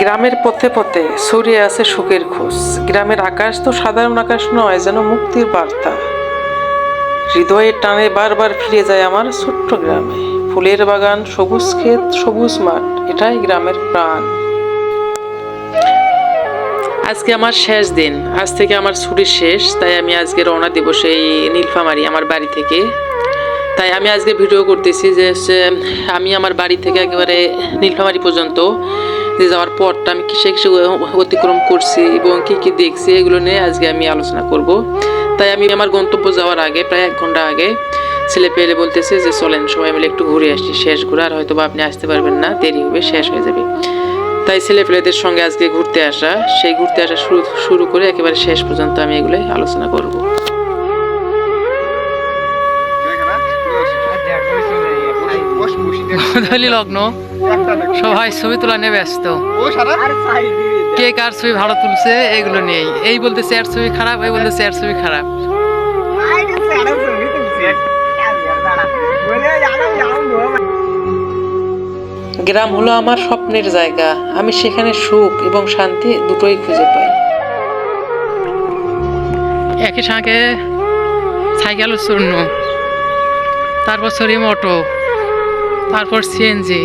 গ্রামের পথে পথে ছড়িয়ে আছে সুখের খোঁজ। গ্রামের আকাশ তো সাধারণ আকাশ নয়, যেন মুক্তির বার্তা। হৃদয়ের টানে বারবার ফিরে যায় আমার ছোট্ট গ্রামে। ফুলের বাগান, সবুজ ক্ষেত, সবুজ মাঠ, এটাই গ্রামের প্রাণ। আজকে আমার শেষ দিন, আজ থেকে আমার ছুটি শেষ, তাই আমি আজকে রওনা দেবো সেই নীলফামারি, আমার বাড়ি থেকে। তাই আমি আজকে ভিডিও করতেছি যে আমি আমার বাড়ি থেকে একেবারে নীলফামারি পর্যন্ত যে যাওয়ার পরটা আমি কিসে কিসে অতিক্রম করছি এবং কী কী দেখছি, এগুলো নিয়ে আজকে আমি আলোচনা করব। তাই আমি আমার গন্তব্য যাওয়ার আগে, প্রায় এক ঘণ্টা আগে, ছেলে পেলে বলতেছে যে চলেন সবাই মিলে একটু ঘুরে আসছি শেষ ঘুরে, আর হয়তো বা আপনি আসতে পারবেন না, দেরি হবে, শেষ হয়ে যাবে। তাই ছেলে পেলেদের সঙ্গে আজকে ঘুরতে আসা, সেই ঘুরতে আসা শুরু শুরু করে একেবারে শেষ পর্যন্ত আমি এগুলো আলোচনা করব। গোধূলি লগ্ন সবাই ছবি তোলা নিয়ে ব্যস্ত। কে কার ছবি ভালো তুলছে এগুলো নেই এই বলতেছে এর ছবি খারাপ এই বলতেছে এর ছবি খারাপ। গ্রাম হলো আমার স্বপ্নের জায়গা। আমি সেখানে সুখ এবং শান্তি দুটোই খুঁজে পাই। একই সঙ্গে সাইকেল চূর্ণ তারপর সরিম অটো তারপর সিএনজি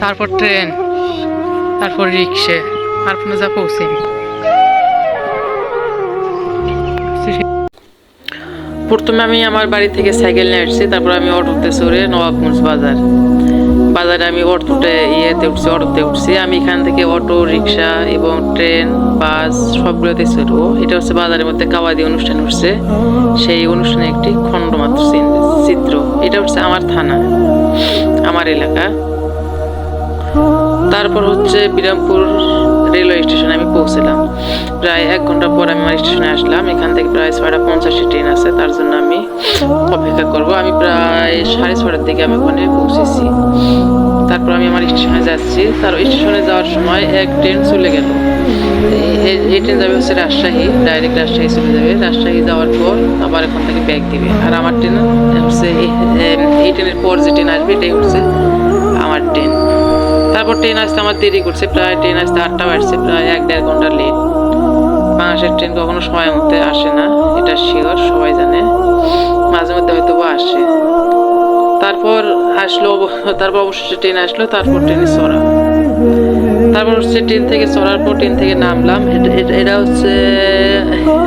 তারপর ট্রেন, তারপর রিক্সা, তারপর যা পৌঁছে। প্রথমে আমি আমার বাড়ি থেকে সাইকেল নিয়ে আসছি, তারপর আমি অটোতে চড়ে নবাবগঞ্জ বাজার। বাজারে আমি অটোতে, ইয়েতে উঠছি, অটোতে উঠছি। আমি এখান থেকে অটো, রিক্সা এবং ট্রেন, বাস সবগুলোতে চড়বো। এটা হচ্ছে বাজারের মধ্যে কাবাদি অনুষ্ঠান উঠছে সেই অনুষ্ঠানে একটি খণ্ড মাত্র চিত্র। এটা হচ্ছে আমার থানা। আমার এলাকা। তারপর হচ্ছে বিরামপুর রেলওয়ে স্টেশনে আমি পৌঁছলাম। প্রায় এক ঘণ্টা পর আমি আমার স্টেশনে আসলাম। এখান থেকে প্রায় ছয়টা পঞ্চাশটি ট্রেন আছে, তার জন্য আমি অপেক্ষা করব। আমি প্রায় সাড়ে ছটার দিকে আমি ওখানে পৌঁছেছি। তারপর আমি আমার স্টেশনে যাচ্ছি। তার স্টেশনে যাওয়ার সময় এক ট্রেন চলে গেল। এই- ট্রেন যাবে হচ্ছে রাজশাহী। ডাইরেক্ট রাজশাহী চলে যাবে। রাজশাহী যাওয়ার পর আবার এখান থেকে ব্যাগ দিবে। আর আমার ট্রেন ট্রেনের পর যে ট্রেন আসবে, এটাই হচ্ছে আমার ট্রেন। তারপর ট্রেন আসতে আমার দেরি করছে, প্রায় ট্রেন আসতে আটটা বাজছে প্রায় এক দেড় ঘণ্টা লেট বাংলাদেশের ট্রেন কখনো সময় মধ্যে আসে না, এটা শিওর সবাই জানে। মাঝে মধ্যে হয়তো বা আসে। তারপর আসলো তারপর অবশেষে ট্রেন আসলো, তারপর ট্রেনে চড়া। তারপর হচ্ছে ট্রেন থেকে চড়ার পর ট্রেন থেকে নামলাম এটা- হচ্ছে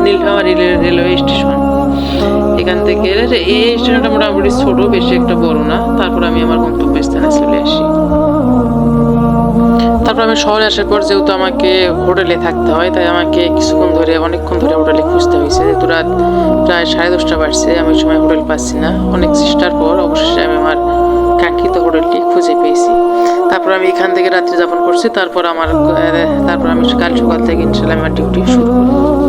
নীলফামারী রেল- রেলওয়ে স্টেশন। এখান থেকে এই স্টেশনটা মোটামুটি ছোট, বেশি একটা বড় না। তারপর আমি আমার গন্তব্যস্থানে চলে আসি। তারপর আমি শহরে আসার পর যেহেতু আমাকে হোটেলে থাকতে হয়, তাই আমাকে কিছুক্ষণ ধরে, অনেকক্ষণ ধরে হোটেলে খুঁজতে হয়েছে। যেহেতু রাত প্রায় সাড়ে দশটা বাজছে, আমি সময় হোটেল পাচ্ছি না। অনেক চেষ্টার পর অবশেষে আমি আমার কাঙ্ক্ষিত হোটেলটি খুঁজে পেয়েছি। তারপর আমি এখান থেকে রাত্রি যাপন করছি। তারপর আমার তারপর আমি কাল সকাল থেকে ইনশাল্লাহ আমার ডিউটি শুরু করব।